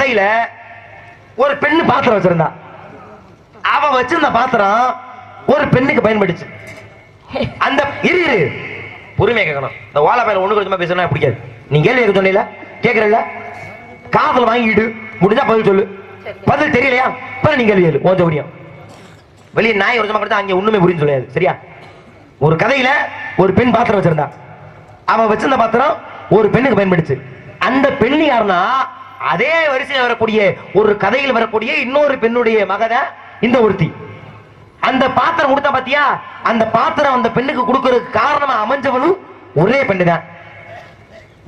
கதையில ஒரு பெண்ணு பாத்திரம் வச்சிருந்தா. அவ வச்சிருந்த பாத்திரம் ஒரு பெண்ணுக்கு பயன்படுச்சு. அந்த இரு இரு. பொறுமையா கேட்கணும். இந்த ஓலை பையில ஒண்ணு கொஞ்சமா பேசணும் பிடிக்காது. நீ கேள்வி கேட்க சொன்னீல? கேக்குறல்ல காதல் வாங்கிடு முடிஞ்சா பதில் சொல்லு. பதில் தெரியலையா? இப்ப நீ கேள்வி கேளு. ஓஞ்ச முடியும் வெளியே நாய் ஒரு கொடுத்தா அங்க ஒண்ணுமே புரிஞ்சு சொல்லாது சரியா? ஒரு கதையில ஒரு பெண் பாத்திரம் வச்சிருந்தா. அவ வச்சிருந்த பாத்திரம் ஒரு பெண்ணுக்கு பயன்படுச்சு. அந்த பெண் யாருன்னா அதே வரிசையில் வரக்கூடிய ஒரு கதையில் வரக்கூடிய இன்னொரு பெண்ணுடைய மகத இந்த ஒருத்தி. அந்த பாத்திரம் கொடுத்தா பாத்தியா? அந்த பாத்திரம் அந்த பெண்ணுக்கு கொடுக்கறதுக்கு காரணமா அமைஞ்சவனும் ஒரே பெண்ணு தான்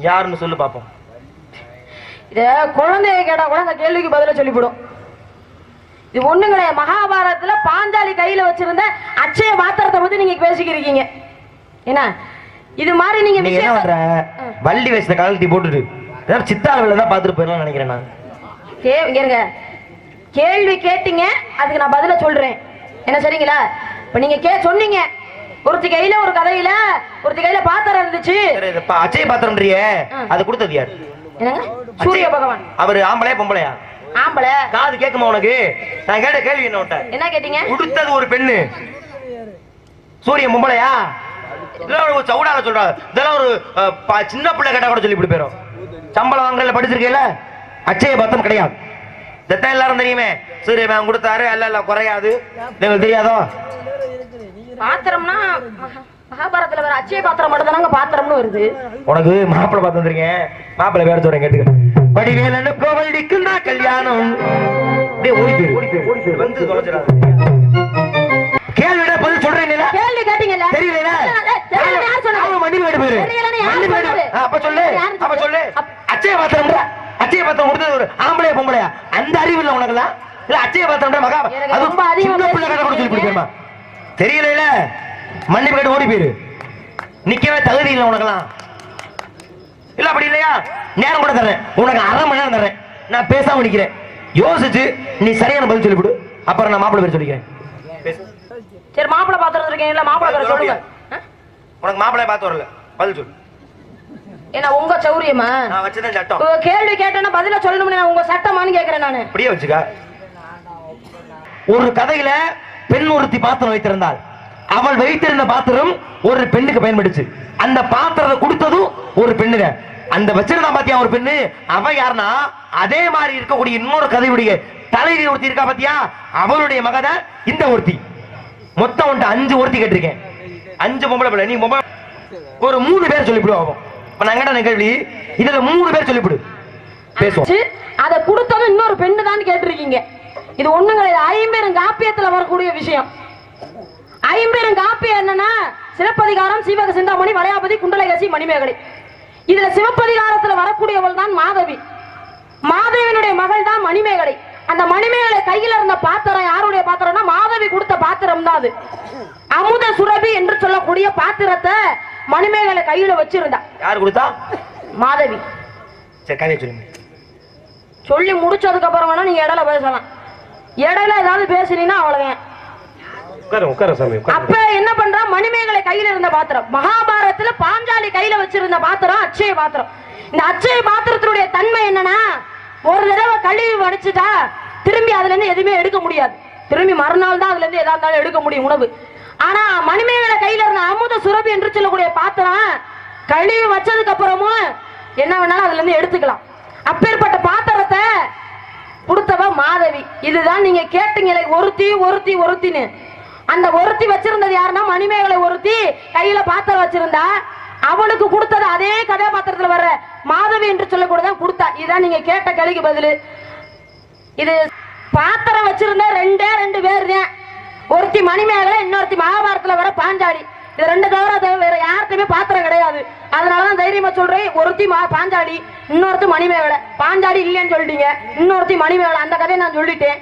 யாருன்னு சொல்லு பாப்போம். இத குழந்தைய கேட்டா கூட அந்த கேள்விக்கு பதில சொல்லிவிடும். இது ஒண்ணும் கிடையாது மகாபாரதத்துல பாஞ்சாலி கையில வச்சிருந்த அட்சய பாத்திரத்தை பத்தி நீங்க பேசிக்கிறீங்க என்ன? இது மாதிரி நீங்க வள்ளி வயசுல கலட்டி போட்டுட்டு. ஏதாவது சித்தாளவில் தான் பார்த்துட்டு போயிடலாம் நினைக்கிறேன் நான். கே- இருங்க. கேள்வி கேட்டீங்க அதுக்கு நான் பதில சொல்றேன். என்ன சரிங்களா இப்ப நீங்க கே சொன்னீங்க. ஒருத்தி கையில ஒரு கதையில ஒருத்தி கையில பாத்திரம் இருந்துச்சு. அச்சய பாத்திரம்ன்றியே. அது கொடுத்தது யார்? என்னங்க? சூரிய பகவான். அவர் ஆம்பளையா பொம்பளையா? ஆம்பளை. காது கேட்குமா உனக்கு? நான் கேட்ட கேள்வி என்ன என்ன கேட்டீங்க? கொடுத்தது ஒரு பெண்ணு. சூரியன் பொம்பளையா? இதெல்லாம் ஒரு சவுடால சொல்றா இதெல்லாம் ஒரு சின்ன பிள்ளை கேட்டா கூட சொல்லி இப்படி போயிரும். சம்பளம் வாங்கல படிச்சிருக்கேல அச்சய பத்திரம் கிடையாது. எல்லாரும் தெரியுமே. சூரியன் கொடுத்தாரு. அல்ல இல்ல குறையாது. உங்களுக்கு தெரியாதோ? பாத்திரம்னா மகா- மகாபாரதத்துல வர அச்சய பாத்திரம் மட்டும் தானங்க பாத்திரம்னு வருது. உனக்கு மாப்பிள்ளை பார்த்து வந்திருக்கேன் மாப்பிள்ளை பேர சொல்றேன் கேட்டுக்க. வடிவேலன்னு கோவில் நிக்குந்தா கல்யாணம். அப்படியே ஓடி போயிரு. ஓடி போயிரு. வந்து தொலைச்சிடாது கேள்வி யார்? அவன் மண்ணில் வேடு மண்ணில் வேடு அப்ப சொல்லு. அப்ப சொல்லு. அச்சய அச்சய பாத்திரம் கொடுத்தது ஒரு ஆம்பளையா பொம்பளையா? அந்த அறிவு இல்ல உனக்குலாம் இல்ல அச்சய பாத்திரம்ன்ற மகா எனக்கு அது ரொம்ப அதிகமா பிள்ளை சொல்லி. கொடுப்பேமா தெரியல கேட்டு ஓடி போயிரு. நிக்கவே தகுதி இல்லை உனக்கெல்லாம். இல்ல அப்படி இல்லையா? நேரம் கூட தரேன் உனக்கு அரை மணி நேரம் தரேன் நான் பேசாம நிக்கிறேன். யோசிச்சு நீ சரியான பதில் சொல்லிவிடு அப்புறம் நான் மாப்பிள்ளை பேர் சொல்லிக்கிறேன். பேசு. சரி மாப்பிளை பாத்திரம் இருக்கீங்கல்ல மாப்பிளை பேரை சொல்லுங்க? உனக்கு மாப்பிள்ளைய பார்த்து வரல. பதில் சொல்லு. என்ன உங்க சௌரியமா? நான் வச்சதான் சட்டம். கேள்வி கேட்டேன்னா பதில சொல்லணும்னு நான் உங்க சட்டமான்னு கேக்குறேன் நானு. அப்படியே வச்சுக்க. ஒரு கதையில பெண் ஒருத்தி பாத்திரம் வைத்திருந்தாள். அவள் வைத்திருந்த பாத்திரம் ஒரு பெண்ணுக்கு பயன்படுச்சு அந்த பாத்திரத்தை கொடுத்ததும் ஒரு பெண்ணுங்க. அந்த வச்சிருந்தா பாத்தியா ஒரு பெண்ணு? அவ யாருன்னா அதே மாதிரி இருக்கக்கூடிய இன்னொரு கதையுடைய தலைவி ஒருத்தி இருக்கா பாத்தியா? அவளுடைய மகத இந்த ஒருத்தி. மொத்தம் உன்ட்ட அஞ்சு ஒருத்தி கேட்டிருக்கேன். அஞ்சு பொம்பளை பிள்ளை. நீ மொபைல் ஒரு மூணு பேர் சொல்லிவிடுவோம் இப்ப நான் கேட்ட கேள்வி? இதுல மூணு பேர் சொல்லிவிடு. பேசுவோம். அதை கொடுத்ததும் இன்னொரு பெண்ணு தான் கேட்டிருக்கீங்க. இது ஒண்ணும் கிடையாது ஐம்பெரும் காப்பியத்துல வரக்கூடிய விஷயம். ஐம்பெரும் காப்பியம் என்னன்னா சிலப்பதிகாரம் சீவக சிந்தாமணி வளையாபதி குண்டலகசி மணிமேகலை. இதுல சிவப்பதிகாரத்துல வரக்கூடியவள் தான் மாதவி. மாதவியினுடைய மகள் தான் மணிமேகலை. அந்த மணிமேகலை கையில இருந்த பாத்திரம் யாருடைய பாத்திரம்னா மாதவி கொடுத்த பாத்திரம் தான் அது. அமுத சுரபி என்று சொல்லக்கூடிய பாத்திரத்தை மணிமேகலை கையில வச்சிருந்தா. யார் கொடுத்தா? மாதவி. சொல்லி. முடிச்சதுக்கு அப்புறம் வேணா நீங்க இடையில பேசலாம். இடையில ஏதாவது பேசுனீங்கன்னா அவ்வளவுதான். அப்ப என்ன பண்றா? மணிமேகலை கையில இருந்த பாத்திரம். மகாபாரதத்துல பாஞ்சாலி கையில வச்சிருந்த பாத்திரம் அட்சய பாத்திரம். இந்த அட்சய பாத்திரத்தினுடைய தன்மை என்னன்னா ஒரு தடவை கழுவி வடிச்சுட்டா திரும்பி அதுல இருந்து எதுவுமே எடுக்க முடியாது. திரும்பி மறுநாள் தான் அதுல இருந்து எதா இருந்தாலும் எடுக்க முடியும் உணவு. ஆனா மணிமேகலை கையில இருந்த அமுத சுரபி என்று சொல்லக்கூடிய பாத்திரம் கழுவி வச்சதுக்கு அப்புறமும் என்ன வேணாலும் அதுல இருந்து எடுத்துக்கலாம். அப்பேற்பட்ட பாத்திரத்தை கொடுத்தவ மாதவி. இதுதான் நீங்க கேட்டீங்களே ஒருத்தி ஒருத்தி ஒருத்தின்னு. அந்த ஒருத்தி வச்சிருந்தது யாருன்னா மணிமேகலை ஒருத்தி கையில பாத்திரம் வச்சிருந்தா அவளுக்கு கொடுத்தது அதே கதாபாத்திரத்துல வர்ற மாதவி என்று சொல்லக்கூடதான் கொடுத்தா. இதுதான் நீங்க கேட்ட கேள்விக்கு பதில். இது பாத்திரம் வச்சிருந்த ரெண்டே ரெண்டு பேர் தான். ஒருத்தி மணிமேகலை இன்னொருத்தி மகாபாரதத்துல வர பாஞ்சாலி இது ரெண்டு தவிர வேற யார்கிட்டயுமே பாத்திரம் கிடையாது. அதனாலதான் தைரியமா சொல்றேன் ஒருத்தி மா பாஞ்சாலி இன்னொருத்தி மணிமேகலை பாஞ்சாலி இல்லைன்னு சொல்லிட்டீங்க இன்னொருத்தி மணிமேகலை அந்த கதையை நான் சொல்லிட்டேன்.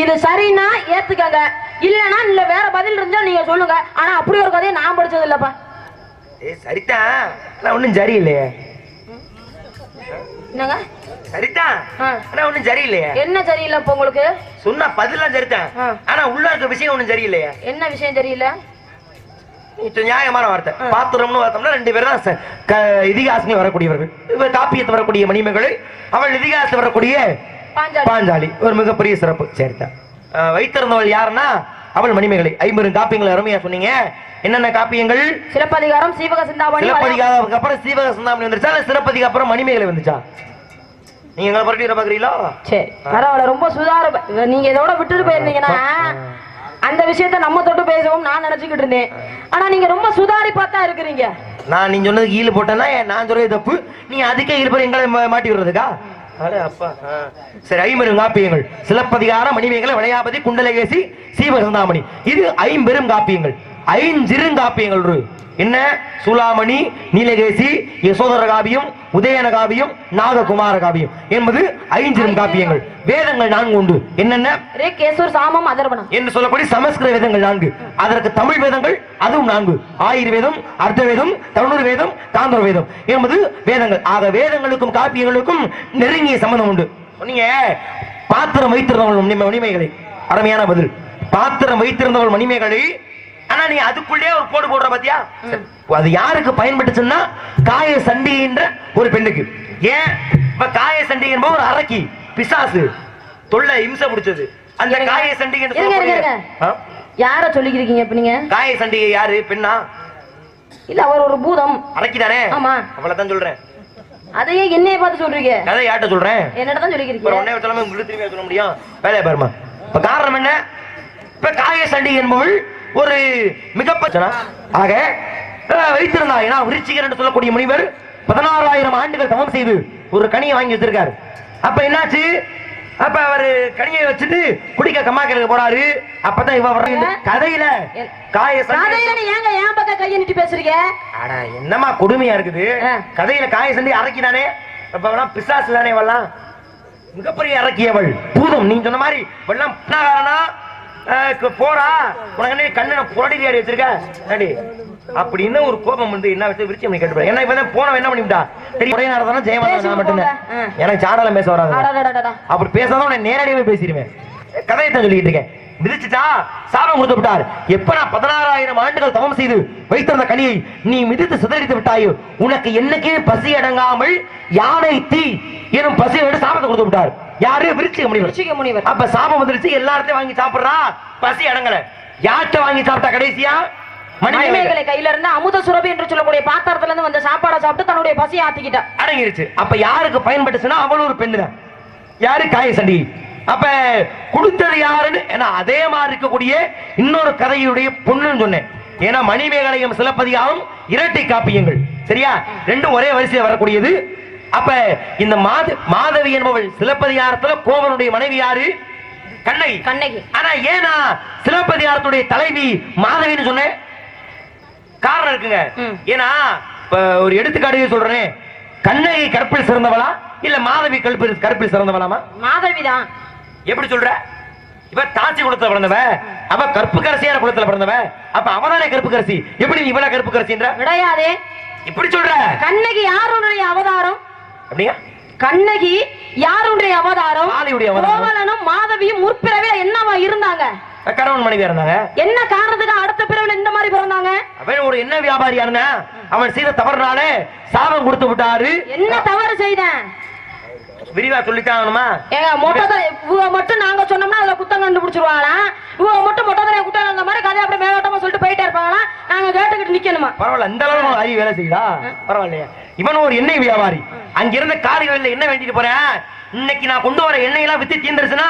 இது சரின்னா ஏத்துக்கங்க. இல்லைன்னா இல்ல வேற பதில் இருந்தா நீங்க சொல்லுங்க. ஆனா அப்படி ஒரு கதையை நான் படிச்சது இல்லப்பா. ஏய் சரிதான். ஒண்ணும் சரியில்லையே. என்னங்க? சரிதான் ஆ. ஆனா ஒண்ணும் சரியில்லையே. என்ன சரியில்லை இப்ப உங்களுக்கு? சொன்னா பதிலாம் சரிதான். ஆனா உள்ள இருக்க விஷயம் ஒண்ணும் சரியில்லையே. என்ன விஷயம் தெரியல நியாயமான வார்த்தை. பாத்திரம்னு பார்த்தோம்னா ரெண்டு பேரும் தான் இதிகாசங்கள் வரக்கூடியவர்கள். இவர் காப்பியத்தை வரக்கூடிய மணிமகள் அவள் இதிகாசத்தில் வரக்கூடிய பாஞ்சாலி. பாஞ்சாலி. ஒரு மிகப்பெரிய சிறப்பு. சரிதா அஹ், வைத்திருந்தவள் யாருன்னா அவள் மணிமேகலை. ஐம்பது காப்பியங்கள் அருமையா சொன்னீங்க. என்னென்ன காப்பியங்கள்? சிலப்பதிகாரம் சீவக சிந்தாமணி சிலப்பதிகாரத்துக்கு அப்புறம் சீவக சிந்தாமணி வந்துருச்சா? சிலப்பதிக்கு அப்புறம் மணிமேகலை வந்துச்சா? நீங்க எங்களை புரட்டி பாக்குறீங்களா? சரி பரவாயில்ல ரொம்ப சுதார நீங்க இதோட விட்டுட்டு போயிருந்தீங்கன்னா அந்த விஷயத்த நம்ம தொட்டு பேசுவோம் நான் நினைச்சுக்கிட்டு இருந்தேன். ஆனா நீங்க ரொம்ப சுதாரிப்பா தான் இருக்கிறீங்க. நான் நீ சொன்னதுக்கு ஈடு போட்டேன்னா நான் சொல்றது தப்பு. நீ அதுக்கே போய் எங்களை மாட்டி விடுறதுக்கா. சரி ஐம்பெரும் காப்பியங்கள். சிலப்பதிகாரம் மணிமேகலை விளையாபதி குண்டலகேசி சீவசந்தாமணி இது ஐம்பெரும் காப்பியங்கள். ஐஞ்சிறுங்காப்பியங்கள் ஒரு என்ன? சூலாமணி நீலகேசி யசோதர காவியம் உதயன காவியம் நாககுமார காவியம் என்பது ஐஞ்சிறும் காப்பியங்கள். வேதங்கள் நான்கு உண்டு. என்னென்ன? சாமம் அதர்வனம் என்று சொல்லக்கூடிய சமஸ்கிருத வேதங்கள் நான்கு. அதற்கு தமிழ் வேதங்கள் அதுவும் நான்கு. ஆயுர்வேதம் அர்த்த வேதம் தமிழ் வேதம் காந்தர வேதம் என்பது வேதங்கள். ஆக வேதங்களுக்கும் காப்பியங்களுக்கும் நெருங்கிய சம்பந்தம் உண்டு. பாத்திரம் வைத்திருந்தவள் மணி- மணிமேகலை. அருமையான பதில். பாத்திரம் வைத்திருந்தவள் மணிமேகலை ஆனா நீ அதுக்குள்ளே ஒரு போடு போடுற பாத்தியா? அது யாருக்கு பயன்பட்டுச்சுன்னா காய சண்டிகின்ற ஒரு பெண்ணுக்கு. ஏன்? இப்ப காய சண்டி என்பது ஒரு அரக்கி பிசாசு தொல்லை இம்சை பிடிச்சது. அந்த காய சண்டிகை என்று இருங்க, இருங்க, சொல்லக்கூடிய- ஆ? யார சொல்லிக்கிறீங்க இப்ப நீங்க? காய சண்டிகை யாரு? பெண்ணா? இல்ல அவர் ஒரு பூதம். அரக்கி தானே ஆமா. அவ்வளவுதான் சொல்றேன். அதையே என்னைய பார்த்து சொல்றீங்க? கதை யார்ட்ட சொல்றேன்? என்னடா தான் சொல்லிக்கிறீங்க உடனே சொல்லாம உங்களுக்கு திரும்பி சொல்ல முடியும்? வேலையை பாருமா இப்ப காரணம் என்ன? இப்ப காய சண்டி என்பவள் ஒரு மிகப்பச்சனா ஆக வைத்திருந்தார் ஏன்னா விருச்சிகர் என்று சொல்லக்கூடிய முனிவர் பதினாறாயிரம் ஆண்டுகள் தவம் செய்து ஒரு கனியை வாங்கி வச்சிருக்காரு. அப்ப என்னாச்சு? அப்ப அவரு கனியை வச்சுட்டு குடிக்க கம்மாக்கிறதுக்கு போறாரு. அப்பதான் இவ வர கதையில காய கதையில நீ ஏங்க என் பக்கம் கையை நீட்டி பேசுறீங்க? அட என்னமா கொடுமையா இருக்குது. கதையில காய சண்டி அரக்கிதானே அப்ப பிசாசு தானே வரலாம் மிகப்பெரிய அரக்கியவள் பூதம் நீ சொன்ன மாதிரி. வெள்ளம் பின்னாகாரனா போறா உனக்கு என்ன கண்ணு புரடி ஆடி வச்சிருக்க அடி அப்படின்னு ஒரு கோபம் வந்து என்ன வச்சு விரிச்சு கேட்டு ஏன்னா இப்பதான் போனவன் என்ன பண்ணிவிட்டா? தெரியும் ஒரே நேரம் தானே ஜெயமாதான் நான் மட்டும்தான். எனக்கு சாடலாம் பேச வராது. அப்படி பேசாதான் உன்னை நேரடியாவே பேசிடுவேன். கதையை தான் சொல்லிட்டு இருக்கேன். மிதிச்சுட்டா சாபம் கொடுத்து விட்டார். எப்ப நான் பதினாறாயிரம் ஆண்டுகள் தவம் செய்து வைத்திருந்த கனியை நீ மிதித்து சிதறித்து விட்டாயோ? உனக்கு என்னைக்கே பசி அடங்காமல் யானை தீ எனும் பசி எடுத்து சாபத்தை கொடுத்து விட்டார். யாரு விருச்சிக முனிவர். விருச்சிக முனிவர். அப்ப சாபம் வந்துருச்சு எல்லாத்தையும் வாங்கி சாப்பிடுறா? பசி அடங்கல. யார்கிட்ட வாங்கி சாப்பிட்டா கடைசியா? மணிமேகலை கையில இருந்து அமுத சுரபி என்று சொல்லக்கூடிய பாத்திரத்துல இருந்து வந்த சாப்பாடை சாப்பிட்டு தன்னுடைய பசியை ஆத்திக்கிட்டா. அடங்கிருச்சு. அப்ப யாருக்கு பயன்பட்டுச்சுன்னா அவளும் ஒரு பெண்ணு யாரு? காய சண்டி அப்ப கொடுத்தது யாருன்னு? ஏன்னா அதே மாதிரி இருக்கக்கூடிய இன்னொரு கதையுடைய பொண்ணுன்னு சொன்னேன். ஏன்னா மணிமேகலையும் சிலப்பதிகாரம் இரட்டை காப்பியங்கள். சரியா? ரெண்டும் ஒரே வரிசையில் வரக்கூடியது. அப்ப இந்த மாத மாதவி என்பவள் சிலப்பதிகாரத்துல கோவனுடைய மனைவி யாரு? கண்ணகி. கண்ணகி. ஆனா ஏனா சிலப்பதிகாரத்துடைய தலைவி மாதவின்னு சொன்னேன். காரணம் இருக்குங்க. ஏன்னா ஒரு எடுத்துக்காட்டு சொல்றேன். கண்ணகி கற்பில் சிறந்தவளா? இல்ல மாதவி கற்பில் கற்பில் சிறந்தவளாமா? மாதவிதான். எப்படி சொல்ற? இவ தாச்சி குளத்துல பிறந்தவ. அவ கற்பு குளத்துல பிறந்தவ. அப்ப அவதானே கற்பு கரசி எப்படி இவள கற்பு கரசின்ற கிடையாதே இப்படி சொல்ற. கண்ணகி யாருடைய அவதாரம்? அப்படியா? கண்ணகி யாருடைய அவதாரம். கோவலனும் மாதவியும் முற்பிறவில என்னவா இருந்தாங்க? கணவன் மனைவியா இருந்தாங்க? என்ன காரணத்துக்கு அடுத்த பிறவில இந்த மாதிரி பிறந்தாங்க? அவன் ஒரு என்ன வியாபாரியா இருந்தா? அவன் செய்த தவறுனாலே சாபம் கொடுத்து விட்டாரு. என்ன தவறு செய்தேன்? விரிவா சொல்லித்தான் ஆகணுமா? ஏங்க மொட்டை இவங்க மட்டும் நாங்க சொன்னோம்னா அதுல குத்தம் கண்டுபிடிச்சிருவாங்களாம் இவங்க மட்டும் மொட்டை தலையை குட்டம் அந்த மாதிரி கதை அப்படியே மேலோட்டமா சொல்லிட்டு போயிட்டே இருப்பாங்களாம் நாங்க கேட்டுக்கிட்டு நிக்கணுமா? பரவாயில்ல இந்த அளவு அறிவு வேலை செய்யுதா பரவாயில்லையா. இவன் ஒரு எண்ணெய் வியாபாரி. அங்க இருந்த காடுகளில் என்ன வேண்டிட்டு போறேன் இன்னைக்கு நான் கொண்டு வர எண்ணெய் எல்லாம் வித்து தீர்ந்துருச்சுன்னா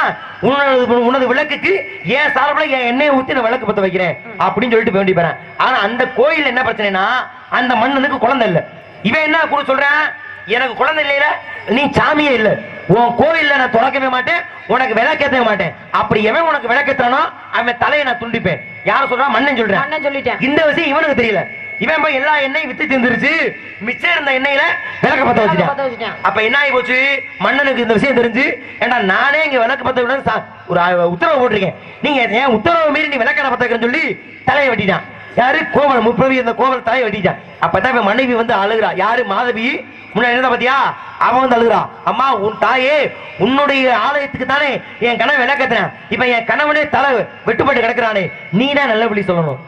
உனது உனது விளக்குக்கு என் சார்பில் என் எண்ணெயை ஊத்தி நான் விளக்கு பத்த வைக்கிறேன் அப்படின்னு சொல்லிட்டு வேண்டி போறேன் ஆனா அந்த கோயில் என்ன பிரச்சனைனா அந்த மண்ணுக்கு குழந்தை இல்ல. இவன் என்ன கூட சொல்றேன் எனக்கு குழந்தை இல்லையில நீ சாமியே இல்ல. உன் கோயில்ல நான் துறக்கவே மாட்டேன் உனக்கு விளக்கேற்றவே மாட்டேன். அப்படி எவன் உனக்கு விளக்கேற்றானோ அவன் தலையை நான் துண்டிப்பேன். யார் சொல்றான் மண்ணன் சொல்றேன் இந்த விஷயம் இவனுக்கு தெரியல. இவன் போய் எல்லா எண்ணெயும் வித்து தீர்ந்துருச்சு மிச்சம் இருந்த எண்ணெயில விளக்க பத்த வச்சுட்டான். அப்ப என்ன ஆகி போச்சு? மன்னனுக்கு இந்த விஷயம் தெரிஞ்சு ஏண்டா நானே இங்க விளக்கு பத்த விட ஒரு உத்தரவு போட்டிருக்கேன். நீங்க ஏன் உத்தரவு மீறி நீ விளக்கணை பத்த வைக்கிறேன்னு சொல்லி தலையை வெட்டிட்டான். யாரு? கோவல் முப்பவி அந்த கோவல் தலையை வெட்டிட்டான். அப்பதான் இவன் மனைவி வந்து அழுகிறா. யாரு? மாதவி. முன்னாடி இருந்தா பாத்தியா அவன் வந்து அழுகிறா. அம்மா உன் தாயே உன்னுடைய ஆலயத்துக்கு தானே என் கனவு விளக்கத்தினேன் இப்ப என் கணவனே தலை வெட்டுப்பட்டு கிடக்குறானே. நீ தான் நல்ல சொல்லணும்.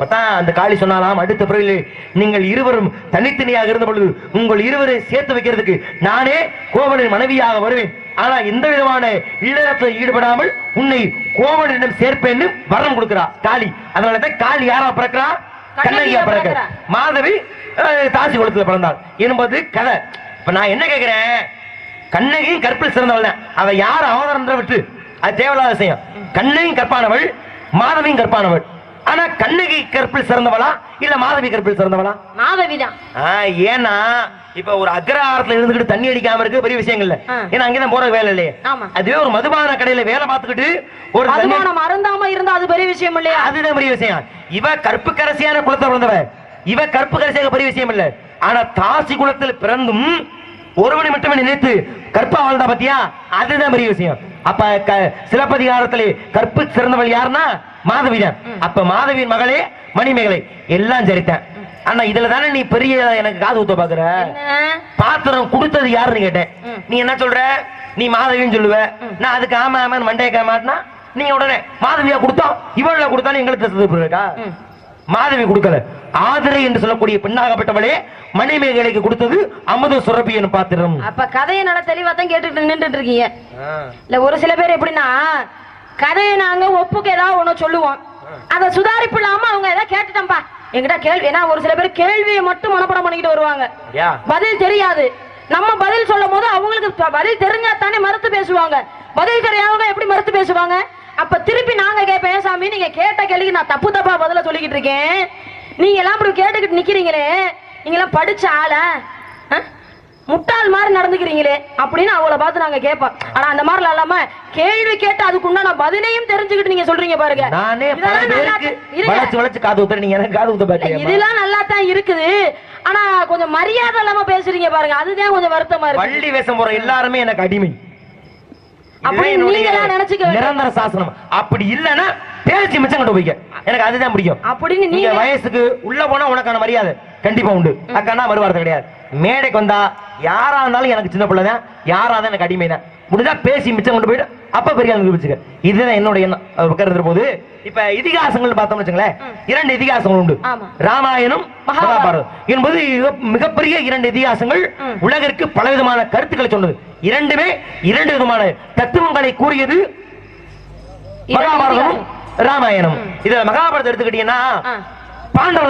அப்பதான் அந்த காளி சொன்னாலாம் அடுத்த பிறகு நீங்கள் இருவரும் தனித்தனியாக இருந்த பொழுது உங்கள் இருவரை சேர்த்து வைக்கிறதுக்கு நானே கோவலின் மனைவியாக வருவேன். ஆனா எந்த விதமான ஈடத்தில் ஈடுபடாமல் உன்னை கோவலனிடம் சேர்ப்பேன்னு வரம் கொடுக்கிறா காளி. அதனாலதான் காளி யாரா பிறக்கிறா? கண்ணகியா பிறக்க மாதவி தாசி குளத்துல பிறந்தாள். என்பது கதை. இப்ப நான் என்ன கேக்குறேன்? கண்ணகியும் கற்பில் சிறந்தவள் தான். அவ யார் அவதாரம் விட்டு அது தேவையில்லாத விஷயம். கண்ணகியும் கற்பானவள் மாதவியும் கற்பானவள். ஆனா கண்ணகி கற்பில் சிறந்தவளா இல்ல மாதவி கற்பில் சிறந்தவளா? மாதவிதான் ஏன்னா இப்ப ஒரு அக்ரஹாரத்துல இருந்துகிட்டு தண்ணி அடிக்காம இருக்கு பெரிய விஷயம் இல்ல. ஏன்னா அங்கதான் போற வேலை இல்லையே. அதுவே ஒரு மதுபான கடையில வேலை பார்த்துக்கிட்டு ஒரு மதுபானம் அருந்தாம இருந்தா அது பெரிய விஷயம் இல்லையா? அதுதான் பெரிய விஷயம். இவ கற்பு கரசியான குலத்தை பிறந்தவ. இவ கற்பு கரசியாக பெரிய விஷயம் இல்ல. ஆனா தாசி குலத்தில் பிறந்தும் ஒருவனை மட்டுமே நினைத்து கற்பா வாழ்ந்தா பாத்தியா? அதுதான் பெரிய விஷயம். அப்ப சிலப்பதிகாரத்திலே கற்பு சிறந்தவள் யாருன்னா? மாதவி தான் அப்ப மாதவியின் மகளே மணிமேகலை. எல்லாம் சரித்தான் ஆனா இதுல தானே நீ பெரிய எனக்கு காது ஊத்த பாக்குற? பாத்திரம் கொடுத்தது யாருன்னு கேட்டேன். நீ என்ன சொல்ற? நீ மாதவின்னு சொல்லுவ. நான் அதுக்கு ஆமா ஆமான்னு மண்டைய மாட்டினா நீங்க உடனே மாதவியா கொடுத்தோம். இவள கொடுத்தாலும் எங்களுக்கு இருக்கா. மாதவி கொடுக்கல. ஆதிரை என்று சொல்லக்கூடிய பெண்ணாகப்பட்டவளே மணிமேகலைக்கு கொடுத்தது அமுத சுரபி என் பாத்திரம் அப்ப கதையை நல்லா தெளிவா தான் கேட்டுட்டு நின்றுட்டு இருக்கீங்க இல்ல ஒரு சில பேர் எப்படின்னா கதையை நாங்க ஒப்புக்கு ஏதாவது ஒண்ணு சொல்லுவோம். அத சுதாரிப்பு இல்லாம அவங்க ஏதாவது கேட்டுட்டோம்பா என்கிட்ட கேள்வி ஏன்னா ஒரு சில பேர் கேள்வியை மட்டும் மனப்பாடம் பண்ணிக்கிட்டு வருவாங்க. பதில் தெரியாது. நம்ம பதில் சொல்லும் போது அவங்களுக்கு பதில் தெரிஞ்சா தானே மறுத்து பேசுவாங்க. பதில் தெரியாதவங்க எப்படி மறுத்து பேசுவாங்க? அப்ப திருப்பி நாங்க கேட்பேன் சாமி நீங்க கேட்ட கேள்விக்கு நான் தப்பு தப்பா பதில சொல்லிக்கிட்டு இருக்கேன். நீங்க எல்லாம் இப்படி கேட்டுக்கிட்டு நிக்கிறீங்களே. நீங்க எல்லாம் படிச்ச ஆளா? முட்டாள் மாதிரி நடந்துக்கிறீங்களே. அப்படின்னு அவளை பார்த்து நாங்க கேட்போம். ஆனா அந்த மாதிரி இல்லாம கேள்வி கேட்டு அதுக்குண்டான பதிலையும் தெரிஞ்சுக்கிட்டு நீங்க சொல்றீங்க பாருங்க. இதெல்லாம் நல்லா- நீங்க தான் இருக்குது. ஆனா கொஞ்சம் மரியாதை இல்லாம பேசுறீங்க பாருங்க. அதுதான் கொஞ்சம் வருத்தமா இருக்கு. வள்ளி வேஷம் போற எல்லாருமே எனக்கு அடிமை. அப்படி நீங்களா நினைச்சுக்க. நிரந்தர சாசனம். அப்படி இல்லன்னா பேசி மிச்சம் கொண்டு போய்க்க. எனக்கு அதுதான் பிடிக்கும். அப்படின்னு நீங்க? வயசுக்கு உள்ள போனா உனக்கான மரியாதை கண்டிப்பா உண்டு. அக்கானா மறுவார்த்தை கிடையாது. மேடைக்கு வந்தா யாரா இருந்தாலும் எனக்கு சின்ன பிள்ளை தான். யாரா இருந்தாலும் எனக்கு அடிமை தான். முடிஞ்சா பேசி மிச்சம் கொண்டு போயிட்டு அப்ப பெரிய ஆளுங்க வச்சுக்க. இதுதான் என்னோட எண்ணம். அது கருதுற போது இப்ப இதிகாசங்கள் பார்த்தோம்னு வச்சுங்களேன் இரண்டு இதிகாசங்கள் உண்டு. ராமாயணம் மகாபாரதம். என்பது மிக- மிகப்பெரிய இரண்டு இதிகாசங்கள். உலகிற்கு பலவிதமான கருத்துக்களை சொன்னது. இரண்டுமே இரண்டு விதமான தத்துவங்களை கூறியது மகாபாரதமும். ராமாயணம் இதுல மகாபாரதம் எடுத்துக்கிட்டீங்கன்னா ஆ. பாண்டவர்கள்